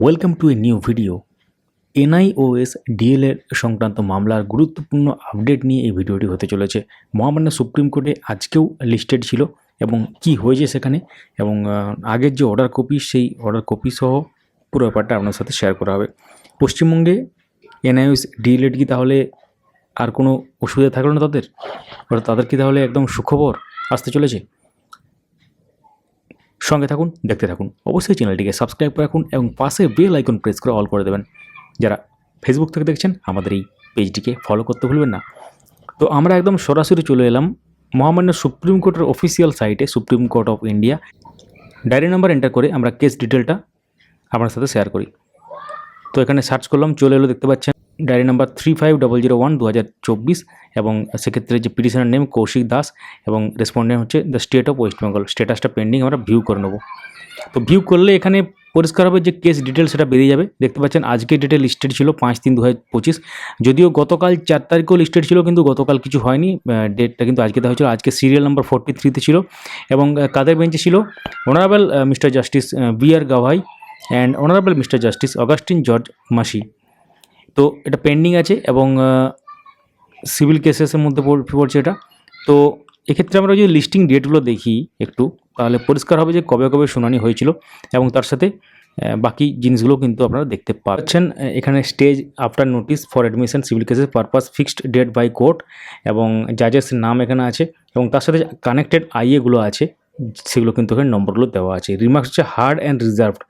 Welcome to a new video NIOS ডিএলএর সংক্রান্ত মামলার গুরুত্বপূর্ণ আপডেট নিয়ে এই ভিডিওটি হতে চলেছে। মহামান্য সুপ্রিম কোর্টে আজকেও লিস্টেড ছিল এবং কি হয়েছে সেখানে এবং আগের যে অর্ডার কপি সেই অর্ডার কপি সহ পুরো ব্যাপারটা আপনার সাথে শেয়ার করা হবে। পশ্চিমবঙ্গে এনআইওএস ডিএলএড কি তাহলে আর কোনো অসুবিধা থাকল না তাদের? তাদের কি তাহলে একদম সুখবর আসতে চলেছে? সঙ্গে থাকুন, দেখতে থাকুন। অবশ্যই চ্যানেলটিকে সাবস্ক্রাইব করে রাখুন এবং পাশে বেল আইকন প্রেস করে অল করে দেবেন। যারা ফেসবুক থেকে দেখছেন, আমাদের এই পেজটিকে ফলো করতে ভুলবেন না। তো আমরা একদম সরাসরি চলে এলাম মহামান্য সুপ্রিম কোর্টের অফিসিয়াল সাইটে supreme court of India diary number enter করে আমরা কেস ডিটেলটা আপনার সাথে শেয়ার করি। তো এখানে সার্চ করলাম, চলে এলো, দেখতে পাচ্ছেন। Diary number three five double zero one দু হাজার চব্বিশ এবং সেক্ষেত্রে যে পিটিশনের নেম কৌশিক দাস এবং রেসপন্ডেন্ট হচ্ছে the state of West Bengal স্টেটাসটা pending আমরা ভিউ করে নেব। তো ভিউ করলে এখানে পরিষ্কার হবে যে কেস ডিটেল সেটা বেরিয়ে যাবে। দেখতে পাচ্ছেন আজকে ডেটে লিস্টেড ছিল পাঁচ তিন দু যদিও গতকাল চার তারিখেও লিস্টেড ছিল, কিন্তু গতকাল কিছু হয়নি। ডেটটা কিন্তু আজকে দেওয়া হয়েছিল। আজকে সিরিয়াল নাম্বার ফোরটি থ্রিতে ছিল। এবং কাদের বেঞ্চে ছিল? Honourable mister justice B R Gavai and honourable mister justice Augustine George Masih তো এটা পেন্ডিং আছে এবং সিভিল কেসেসের মধ্যে পড়- পড়ছে এটা। তো এক্ষেত্রে আমরা যদি লিস্টিং ডেটগুলো দেখি একটু, তাহলে পরিষ্কার হবে যে কবে কবে শুনানি হয়েছিল এবং তার সাথে বাকি জিনিসগুলো কিন্তু আপনারা দেখতে পাচ্ছেন। এখানে stage after notice for admission civil cases purpose fixed date by court এবং জাজেস নাম এখানে আছে এবং তার সাথে কানেক্টেড আইএগুলো আছে। সেগুলো কিন্তু এখানে নম্বরগুলো দেওয়া আছে। রিমার্কস হচ্ছে হার্ড অ্যান্ড রিজার্ভড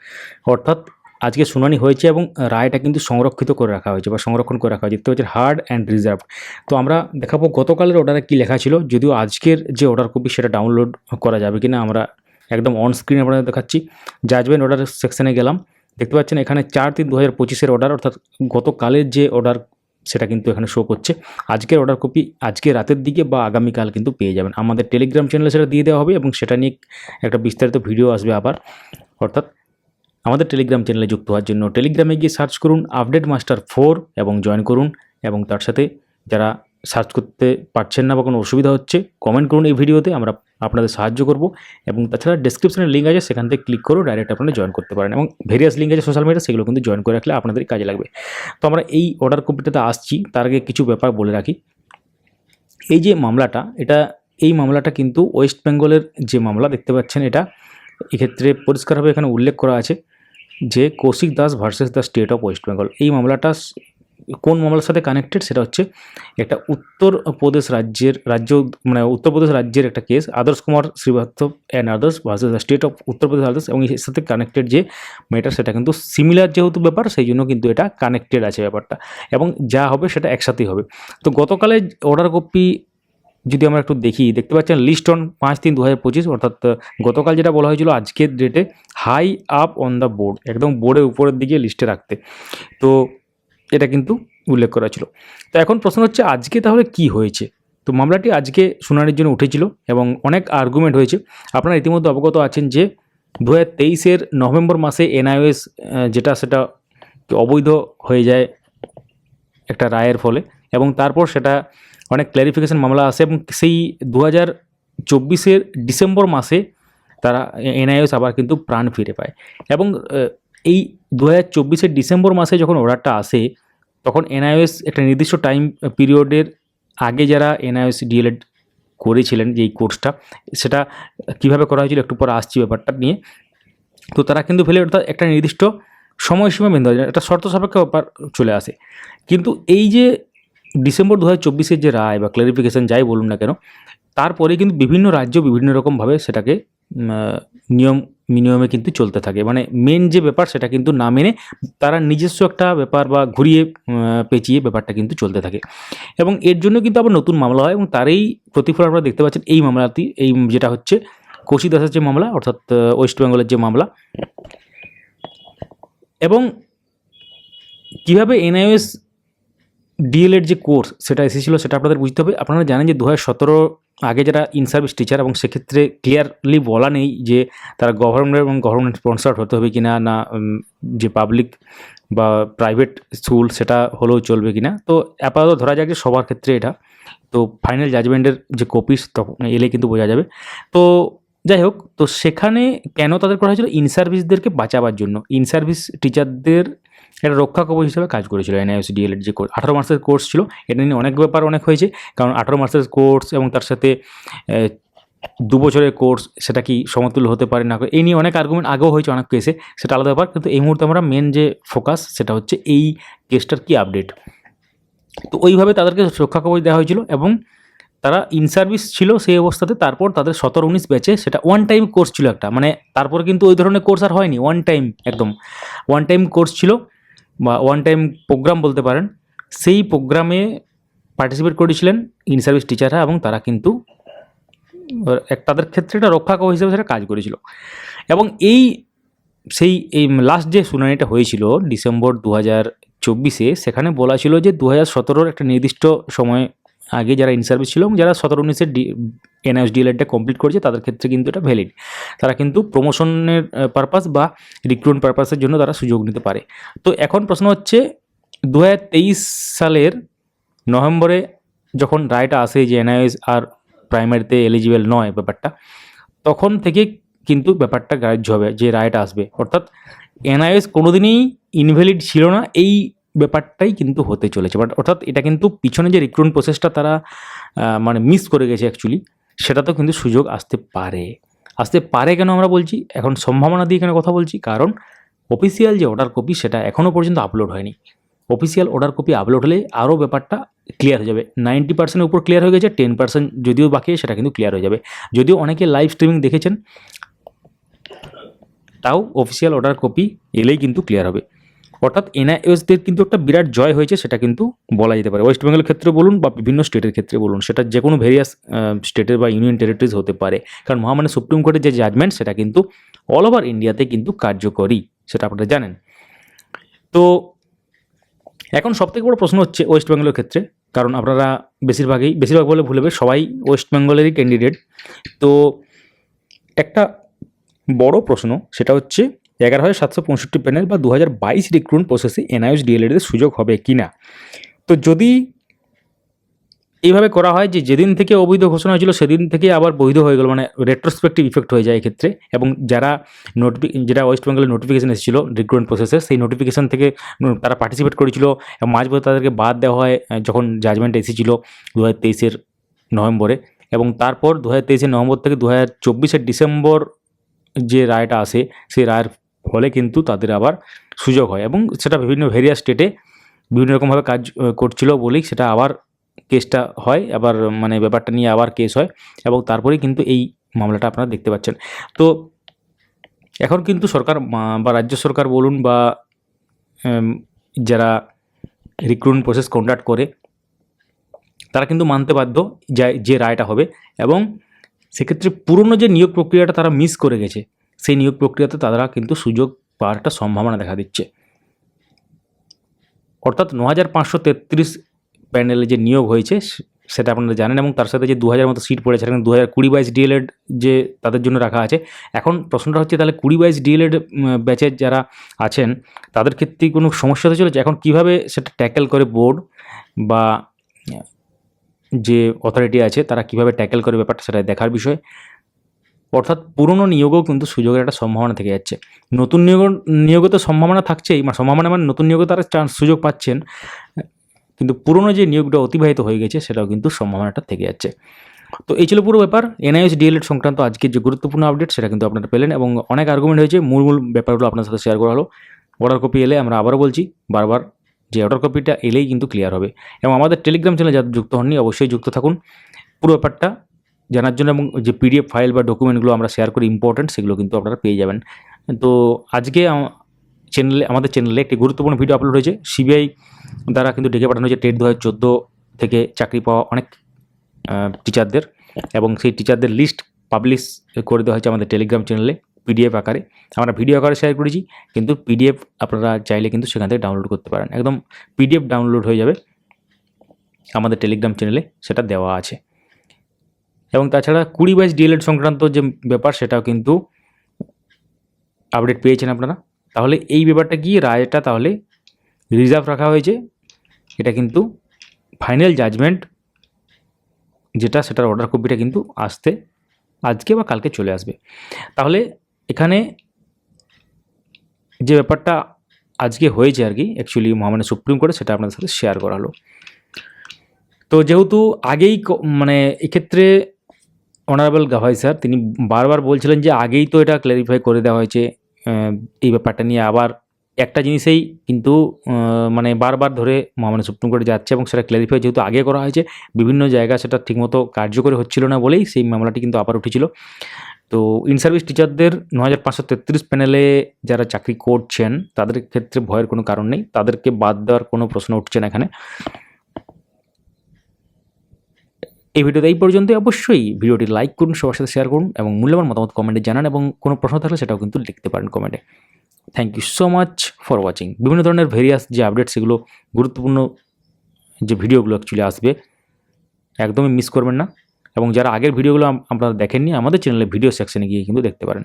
অর্থাৎ আজকে শুনানি হয়েছে এবং রায়টা কিন্তু সংরক্ষিত করে রাখা হয়েছে বা সংরক্ষণ করে রাখা হয়েছে। দেখতে হার্ড অ্যান্ড রিজার্ভ। তো আমরা দেখাবো গতকালের অর্ডারে কী লেখা ছিল, যদিও আজকের যে অর্ডার কপি সেটা ডাউনলোড করা যাবে কিনা আমরা একদম অন স্ক্রিন আপনাদের দেখাচ্ছি। জাজমেন্ট অর্ডার সেকশানে গেলাম। দেখতে পাচ্ছেন এখানে চার তিন দু হাজার পঁচিশের অর্ডার অর্থাৎ গতকালের যে অর্ডার সেটা কিন্তু এখানে শো করছে। আজকের অর্ডার কপি আজকে রাতের দিকে বা আগামীকাল কিন্তু পেয়ে যাবেন। আমাদের টেলিগ্রাম চ্যানেলে সেটা দিয়ে দেওয়া হবে এবং সেটা নিয়ে একটা বিস্তারিত ভিডিও আসবে আবার। অর্থাৎ আমাদের টেলিগ্রাম চ্যানেলে যুক্ত হওয়ার জন্য টেলিগ্রামে গিয়ে সার্চ করুন আপডেট মাস্টার ফোর এবং জয়েন করুন এবং তার সাথে যারা সার্চ করতে পারছেন না বা কোনো অসুবিধা হচ্ছে কমেন্ট করুন এই ভিডিওতে আমরা আপনাদের সাহায্য করব এবং তাছাড়া ডিসক্রিপশনে লিঙ্ক আছে, সেখান থেকে ক্লিক করে ডাইরেক্ট আপনারা জয়েন করতে পারেন এবং ভেরিয়াস লিঙ্ক আছে সোশ্যাল মিডিয়া সেগুলো কিন্তু জয়েন করে রাখলে আপনাদের কাজে লাগবে। তো আমরা এই অর্ডার কপিটাতে আসছি, তার আগে কিছু ব্যাপার বলে রাখি। এই যে মামলাটা, এটা, এই মামলাটা কিন্তু ওয়েস্ট বেঙ্গলের যে মামলা, দেখতে পাচ্ছেন এটা, এক্ষেত্রে পরিষ্কারভাবে এখানে উল্লেখ করা আছে। যে Kaushik Das versus the state of West Bengal এই মামলাটা কোন মামলার সাথে কানেক্টেড সেটা হচ্ছে একটা উত্তরপ্রদেশ রাজ্যের, রাজ্য মানে উত্তরপ্রদেশ রাজ্যের একটা case Adarsh Kumar Srivastava and others versus the state of Uttar Pradesh others এবং এর সাথে কানেক্টেড যে ম্যাটার সেটা কিন্তু সিমিলার যেহেতু ব্যাপার, সেই জন্য কিন্তু এটা কানেক্টেড আছে ব্যাপারটা এবং যা হবে সেটা একসাথেই হবে। তো গতকালে অর্ডার কপি যদি আমরা একটু দেখি, দেখতে পাচ্ছেন লিস্ট অন পাঁচ তিন দু হাজার পঁচিশ, অর্থাৎ গতকাল যেটা বলা হয়েছিল আজকের ডেটে high up on the board একদম বোর্ডের উপরের দিকে লিস্টে রাখতে। তো এটা কিন্তু উল্লেখ করা ছিল তো এখন প্রশ্ন হচ্ছে, আজকে তাহলে কি হয়েছে? তো মামলাটি আজকে শুনানির জন্য উঠেছিল এবং অনেক আর্গুমেন্ট হয়েছে। আপনারা ইতিমধ্যে অবগত আছেন যে দু হাজার তেইশের নভেম্বর মাসে এনআইওএস যেটা সেটা অবৈধ হয়ে যায় একটা রায়ের ফলে এবং তারপর সেটা অনেক ক্ল্যারিফিকেশান মামলা আসে এবং সেই দু হাজার চব্বিশের ডিসেম্বর মাসে তারা এনআইএস আবার কিন্তু প্রাণ ফিরে পায়। এবং এই দু হাজার চব্বিশের ডিসেম্বর মাসে যখন অর্ডারটা আসে, তখন এনআইএস একটা নির্দিষ্ট টাইম পিরিয়ডের আগে যারা এনআইএস ডিএলএড করেছিলেন যে এই কোর্সটা সেটা কীভাবে করা হয়েছিল একটু পরে আসছি ব্যাপারটা নিয়ে। তো তারা কিন্তু ফেলে অর্থাৎ একটা নির্দিষ্ট সময়সীমা বেঁধে হয় একটা শর্ত সাপেক্ষ ব্যাপার চলে আসে। কিন্তু এই যে ডিসেম্বর দু হাজার যে রায় বা ক্লারিফিকেশন যাই বলুন না কেন, তারপরে কিন্তু বিভিন্ন রাজ্য বিভিন্ন রকমভাবে সেটাকে নিয়ম নিয়মে কিন্তু চলতে থাকে। মানে মেন যে ব্যাপার সেটা কিন্তু না মেনে তারা নিজস্ব একটা ব্যাপার বা ঘুরিয়ে পেঁচিয়ে ব্যাপারটা কিন্তু চলতে থাকে। এবং এর জন্য কিন্তু আবার নতুন মামলা হয় এবং তারই প্রতিফল আপনারা দেখতে পাচ্ছেন এই মামলাটি, এই যেটা হচ্ছে কৌশিক দাসের যে মামলা, অর্থাৎ ওয়েস্ট বেঙ্গলের যে মামলা। এবং কীভাবে এনআইএস ডিএলএড যে কোর্স সেটা এসেছিল সেটা আপনাদের বুঝতে হবে। আপনারা জানেন যে দু হাজার সতেরো আগে যারা ইন সার্ভিস টিচার এবং সেক্ষেত্রে ক্লিয়ারলি বলা নেই যে তারা গভর্নমেন্ট এবং গভর্নমেন্ট স্পন্সার্ড হতে হবে কিনা না উম, যে পাবলিক বা প্রাইভেট স্কুল সেটা হলেও চলবে কিনা। তো আপাতত ধরা যাক যে সবার ক্ষেত্রে এটা। তো ফাইনাল জাজমেন্টের যে কপিস তখন এলে কিন্তু বোঝা যাবে। তো যাই হোক তো সেখানে কেন তাদের করা হয়েছিল? ইন সার্ভিসদেরকে বাঁচাবার জন্য। ইন সার্ভিস টিচারদের একটা রক্ষা কবচ হিসেবে কাজ করেছিল এনআইএস ডিএলএড যে আঠারো মাসের কোর্স ছিল। এটা নিয়ে অনেক ব্যাপার, অনেক হয়েছে, কারণ আঠারো মাসের কোর্স এবং তার সাথে দু বছরের কোর্স সেটা কি সমতুল্য হতে পারে না, এই নিয়ে অনেক আর্গুমেন্ট আগেও হয়েছে অনেক কেসে সেটা আলাদা ব্যাপার। কিন্তু এই মুহূর্তে আমরা মেন যে ফোকাস সেটা হচ্ছে এই কেসটার কি আপডেট তো ওইভাবে তাদেরকে রক্ষা কবচ দেওয়া হয়েছিল এবং তারা ইন সার্ভিস ছিল সেই অবস্থাতে, তারপর তাদের সতেরো উনিশ ব্যাচে সেটা ওয়ান টাইম কোর্স ছিল একটা। মানে তারপর কিন্তু ওই ধরনের কোর্স আর হয়নি ওয়ান টাইম একদম। ওয়ান টাইম কোর্স ছিল বা ওয়ান টাইম প্রোগ্রাম বলতে পারেন, সেই প্রোগ্রামে পার্টিসিপেট করেছিলেন ইন সার্ভিস টিচাররা এবং তারা কিন্তু তাদের ক্ষেত্রে একটা রক্ষা কবচ হিসেবে সেটা কাজ করেছিল। এবং এই, সেই, এই লাস্ট যে শুনানিটা হয়েছিল ডিসেম্বর দু হাজার চব্বিশে, সেখানে বলা ছিল যে দু হাজার সতেরোর একটা নির্দিষ্ট সময় আগে যারা ইন সার্ভিস ছিল এবং যারা সতেরো উনিশের ডি এনএস ডিএলএডটা কমপ্লিট করেছে, তাদের ক্ষেত্রে কিন্তু এটা ভ্যালিড তারা কিন্তু প্রমোশনের পারপাস বা রিক্রুটমেন্ট পারপাসের জন্য তারা সুযোগ নিতে পারে। তো এখন প্রশ্ন হচ্ছে দু হাজার তেইশ সালের নভেম্বরে যখন রায়টা আসে যে এনআইএস আর প্রাইমারিতে এলিজিবল নয় ব্যাপারটা, তখন থেকে কিন্তু ব্যাপারটা গ্রাহ্য হবে যে রায়টা আসবে। অর্থাৎ এনআইএস কোনোদিনই ইনভ্যালিড ছিল না। এই ব্যাপারটাই কিন্তু হতে চলেছে। বাট অর্থাৎ এটা কিন্তু পিছনে যে রিক্রুটমেন্ট প্রসেসটা তারা মানে মিস করে গেছে অ্যাকচুয়ালি সেটা তো কিন্তু সুযোগ আসতে পারে। আসতে পারে কেন আমরা বলছি? এখন সম্ভাবনা দিয়ে কেন কথা বলছি। কারণ অফিসিয়াল যে অর্ডার কপি সেটা এখনও পর্যন্ত আপলোড হয়নি। অফিসিয়াল অর্ডার কপি আপলোড হলে আরও ব্যাপারটা ক্লিয়ার হয়ে যাবে। নাইনটি পার্সেন্টের উপর ক্লিয়ার হয়ে গেছে টেন পার্সেন্ট যদিও বাকি সেটা কিন্তু ক্লিয়ার হয়ে যাবে। যদিও অনেকে লাইভ স্ট্রিমিং দেখেছেন, তাও অফিসিয়াল অর্ডার কপি এলেই কিন্তু ক্লিয়ার হবে। অর্থাৎ এনআইএসদের কিন্তু একটা বিরাট জয় হয়েছে, সেটা কিন্তু বলা যেতে পারে। ওয়েস্ট বেঙ্গলের ক্ষেত্রে বলুন বা বিভিন্ন স্টেটের ক্ষেত্রে বলুন, সেটা যে কোনো ভেরিয়াস স্টেটের বা ইউনিয়ন টেরিটরিজ হতে পারে। কারণ মহামান্য সুপ্রিম কোর্টের যে জাজমেন্ট সেটা কিন্তু অল ওভার ইন্ডিয়াতে কিন্তু কার্যকরী, সেটা আপনারা জানেন। তো এখন সবথেকে বড় প্রশ্ন হচ্ছে ওয়েস্ট বেঙ্গলের ক্ষেত্রে, কারণ আপনারা বেশিরভাগই, বেশিরভাগ বলে ভুল হবে সবাই ওয়েস্ট বেঙ্গলেরই ক্যান্ডিডেট তো একটা বড় প্রশ্ন, সেটা হচ্ছে এগারো হাজার সাতশো পঁয়ষট্টি প্যানেল বা দু হাজার বাইশ রিক্রুটমেন্ট প্রসেসে এনআইএস ডিএলএডের সুযোগ হবে কি না তো যদি এইভাবে করা হয় যে যেদিন থেকে অবৈধ ঘোষণা হয়েছিল, সেদিন থেকে আবার বৈধ হয়ে গেল মানে রেট্রোস্পেক্টিভ ইফেক্ট হয়ে যায় এক্ষেত্রে। এবং যারা নোটিফি যেটা ওয়েস্ট বেঙ্গলের নোটিফিকেশন এসেছিল রিক্রুটমেন্ট প্রসেসে সেই নোটিফিকেশন থেকে তারা পার্টিসিপেট করেছিল। এবং মাঝ পথে তাদেরকে বাদ দেওয়া হয় যখন জাজমেন্ট এসেছিল দু হাজার তেইশের নভেম্বরে। এবং তারপর দু হাজার তেইশের নভেম্বর থেকে দু হাজার চব্বিশের ডিসেম্বর যে রায়টা আসে, সেই রায়ের ফলে কিন্তু তাদের আবার সুযোগ হয় এবং সেটা বিভিন্ন ভেরিয়াস স্টেটে বিভিন্ন রকমভাবে কাজ করছিল বলেই সেটা আবার কেসটা হয়। আবার মানে ব্যাপারটা নিয়ে আবার কেস হয় এবং তারপরেই কিন্তু এই মামলাটা আপনারা দেখতে পাচ্ছেন। তো এখন কিন্তু সরকার বা রাজ্য সরকার বলুন বা যারা রিক্রুটমেন্ট প্রসেস কন্ডাক্ট করে, তারা কিন্তু মানতে বাধ্য যে যে রায়টা হবে এবং সেক্ষেত্রে পুরনো যে নিয়োগ প্রক্রিয়াটা তারা মিস করে গেছে। সেই নিয়োগ প্রক্রিয়াতে তারা কিন্তু সুযোগ পাওয়ার একটা সম্ভাবনা দেখা দিচ্ছে। অর্থাৎ ন হাজার পাঁচশো তেত্রিশ প্যানেলে যে নিয়োগ হয়েছে সেটা আপনারা জানেন এবং তার সাথে যে দু হাজার মতো সিট পড়েছে, সেখানে দু হাজার কুড়ি বাইশ ডিএলএড যে তাদের জন্য রাখা আছে। এখন প্রশ্নটা হচ্ছে তাহলে কুড়ি বাইশ ডিএলএড ব্যাচের যারা আছেন, তাদের ক্ষেত্রে কোনো সমস্যা হতে চলেছে? এখন কীভাবে সেটা ট্যাকেল করে বোর্ড বা, যে অথরিটি আছে, তারা কীভাবে ট্যাকেল করে ব্যাপারটা সেটা দেখার বিষয়। অর্থাৎ পুরনো নিয়োগও কিন্তু সুযোগের একটা সম্ভাবনা থেকে যাচ্ছে। নতুন নিয়োগ নিয়োগে তো সম্ভাবনা থাকছেই মানে সম্ভাবনা মানে নতুন নিয়োগে তারা চান্স, সুযোগ পাচ্ছেন। কিন্তু পুরনো যে নিয়োগটা অতিবাহিত হয়ে গেছে, সেটাও কিন্তু সম্ভাবনাটা থেকে যাচ্ছে। তো এই ছিল পুরো ব্যাপার। এনআইএস ডিএলএড সংক্রান্ত আজকের যে গুরুত্বপূর্ণ আপডেট, সেটা কিন্তু আপনারা পেলেন এবং অনেক আর্গুমেন্ট হয়েছে। মূল মূল ব্যাপারগুলো আপনার সাথে শেয়ার করা হলো। অর্ডার কপি এলে আমরা আবারও বলছি, বারবার যে অর্ডার কপিটা এলেই কিন্তু ক্লিয়ার হবে। এবং আমাদের টেলিগ্রাম চ্যানেলে যারা যুক্ত হননি, অবশ্যই যুক্ত থাকুন। পুরো ব্যাপারটা জানার জন্য এবং যে পিডিএফ ফাইল বা ডকুমেন্টগুলো আমরা শেয়ার করি ইম্পর্টেন্ট সেগুলো কিন্তু আপনারা পেয়ে যাবেন। তো আজকে চ্যানেলে আমাদের চ্যানেলে একটি গুরুত্বপূর্ণ ভিডিও আপলোড হয়েছে। সিবিআই দ্বারা কিন্তু ডেকে পাঠানো হয়েছে টেট দু হাজার চোদ্দ থেকে চাকরি পাওয়া অনেক টিচারদের এবং সেই টিচারদের লিস্ট পাবলিশ করে দেওয়া হয়েছে আমাদের টেলিগ্রাম চ্যানেলে পিডিএফ আকারে। আমরা ভিডিও আকারে শেয়ার করেছি, কিন্তু পিডিএফ আপনারা চাইলে কিন্তু সেখান থেকে ডাউনলোড করতে পারেন। একদম পিডিএফ ডাউনলোড হয়ে যাবে আমাদের টেলিগ্রাম চ্যানেলে সেটা দেওয়া আছে। এবং তাছাড়া কুড়ি বাইশ ডিএলএড সংক্রান্ত যে ব্যাপার, সেটাও কিন্তু আপডেট পেয়েছেন আপনারা। তাহলে এই ব্যাপারটা কি রায়টা তাহলে রিজার্ভ রাখা হয়েছে। এটা কিন্তু ফাইনাল জাজমেন্ট যেটা সেটার অর্ডার কপিটা কিন্তু আসতে, আজকে বা কালকে চলে আসবে। তাহলে এখানে যে ব্যাপারটা আজকে হয়েছে আর কি অ্যাকচুয়ালি মহামান্য সুপ্রিম কোর্টে, সেটা আপনাদের সাথে শেয়ার করা হলো তো যেহেতু আগেই মানে এক্ষেত্রে অনারেবল গাভাই স্যার তিনি বারবার বলছিলেন যে আগেই তো এটা ক্ল্যারিফাই করে দেওয়া হয়েছে এই ব্যাপারটা নিয়ে। আবার একটা জিনিসেই কিন্তু মানে বারবার ধরে মহামান্য সুপ্রিম কোর্টে যাচ্ছে এবং সেটা ক্ল্যারিফাই যেহেতু আগে করা হয়েছে, বিভিন্ন জায়গা সেটা ঠিকমতো কার্যকরী হচ্ছিল না বলেই সেই মামলাটি কিন্তু আবার উঠেছিল। তো ইন সার্ভিস টিচারদের ন হাজার পাঁচশো তেত্রিশ প্যানেলে যারা চাকরি করছেন, তাদের ক্ষেত্রে ভয়ের কোনো কারণ নেই। তাদেরকে বাদ দেওয়ার কোনো প্রশ্ন উঠছে না এখানে। এই ভিডিওতে এই পর্যন্ত অবশ্যই ভিডিওটি লাইক করুন, সবার সাথে শেয়ার করুন এবং মূল্যবান মতামত কমেন্টে জানান এবং কোনো প্রশ্ন থাকলে সেটাও কিন্তু লিখতে পারেন কমেন্টে thank you so much for watching বিভিন্ন ধরনের ভেরিয়াস যে আপডেট সেগুলো, গুরুত্বপূর্ণ যে ভিডিওগুলো অ্যাকচুয়ালি আসবে, একদমই মিস করবেন না। এবং যারা আগের ভিডিওগুলো আপনারা দেখেননি, আমাদের চ্যানেলে ভিডিও সেকশনে গিয়ে কিন্তু দেখতে পারেন।